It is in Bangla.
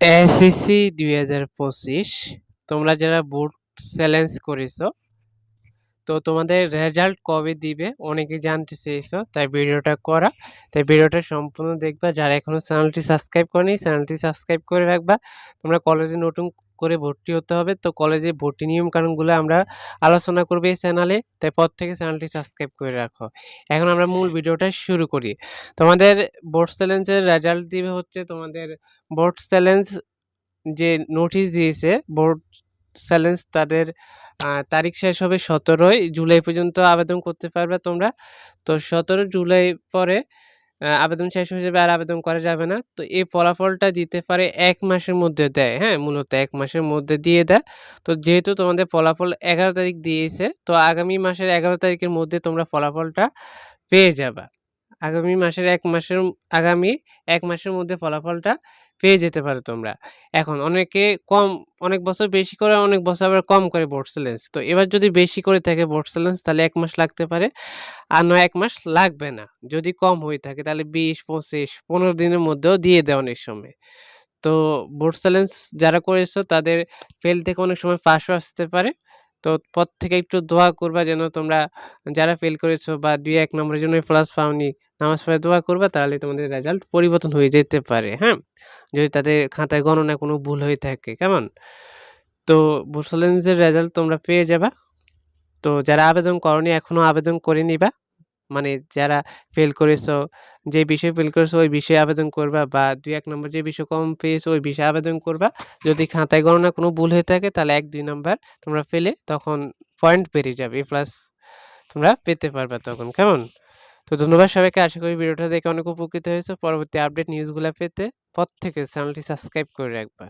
এসএসসি দুই হাজার পঁচিশ, তোমরা যারা বোর্ড চ্যালেঞ্জ করেছ, তো তোমাদের রেজাল্ট কবে দিবে অনেকে জানতে চেয়েছো, তাই ভিডিওটা করা। তাই ভিডিওটা সম্পূর্ণ দেখবা। যারা এখনও চ্যানেলটি সাবস্ক্রাইব করেনি, চ্যানেলটি সাবস্ক্রাইব করে রাখবা। তোমরা কলেজে নতুন করে ভর্তি হতে হবে। তো কলেজে ভর্তি নিয়ম কানুনগুলো আমরা আলোচনা করব এই চ্যানেলে। তাই পর থেকে চ্যানেলটি সাবস্ক্রাইব করে রাখো। এখন আমরা মূল ভিডিওটা শুরু করি। তোমাদের বোর্ড চ্যালেঞ্জের রেজাল্ট দিবে হচ্ছে তোমাদের বোর্ড চ্যালেঞ্জ যে নোটিশ দিয়েছে বোর্ড চ্যালেঞ্জ তাদের তারিখ শেষ হবে সতেরোই জুলাই পর্যন্ত আবেদন করতে পারবে তোমরা। তো সতেরো জুলাই পরে আবেদন শেষ হয়ে যাবে আর আবেদন করা যাবে না। তো এই ফলাফলটা দিতে পারে এক মাসের মধ্যে দেয় হ্যাঁ? মূলত এক মাসের মধ্যে দিয়ে দেয়। তো যেহেতু তোমাদের ফলাফল এগারো তারিখ দিয়েছে, তো আগামী মাসের এগারো তারিখের মধ্যে তোমরা ফলাফলটা পেয়ে যাবা। আগামী মাসের এক মাসের আগামী এক মাসের মধ্যে ফলাফলটা পেয়ে যেতে পারো তোমরা। এখন অনেকে কম, অনেক বছর বেশি করে, অনেক বছর আবার কম করে বোর্ড চ্যালেঞ্জ তো এবার যদি বেশি করে থাকে বোর্ড চ্যালেঞ্জ তাহলে এক মাস লাগতে পারে। আর নয় এক মাস লাগবে না। যদি কম হয়ে থাকে, তাহলে বিশ, পঁচিশ, পনেরো দিনের মধ্যেও দিয়ে দেয় অনেক সময়। তো বোর্ড চ্যালেঞ্জ যারা করেছ, তাদের ফেল থেকে অনেক সময় পাশও আসতে পারে। তো পর থেকে একটু দোয়া করবা যেন তোমরা, যারা ফেল করেছ বা দুই এক নম্বরের জন্য প্লাস পাওনি নামাজ পড়ে দোয়া করবা, তাহলে তোমাদের রেজাল্ট পরিবর্তন হয়ে যেতে পারে হ্যাঁ? যদি তাদের খাতায় গণনা কোনো ভুল হয়ে থাকে, কেমন? তো বোর্ড রেজাল্ট তোমরা পেয়ে যাবা। তো যারা আবেদন করনি এখনও আবেদন করে নিবা। মানে যারা ফেল করেছ, যে বিষয়ে ফেল করেছ, ওই বিষয়ে আবেদন করবা বা দুই এক নম্বর যে বিষয় কম পেয়েছ, ওই বিষয়ে আবেদন করবা। যদি খাতায় গণনা কোনো ভুল হয়ে থাকে, তাহলে এক দুই নম্বর তোমরা পেলে তখন পয়েন্ট বেড়ে যাবে প্লাস তোমরা পেতে পারবে তখন, কেমন? তো ধন্যবাদ সবাইকে। আশা করি ভিডিওটা দেখে অনেক উপকৃত হয়েছে। পরবর্তী আপডেট নিউজগুলো পেতে পর থেকে চ্যানেলটি সাবস্ক্রাইব করে রাখবা।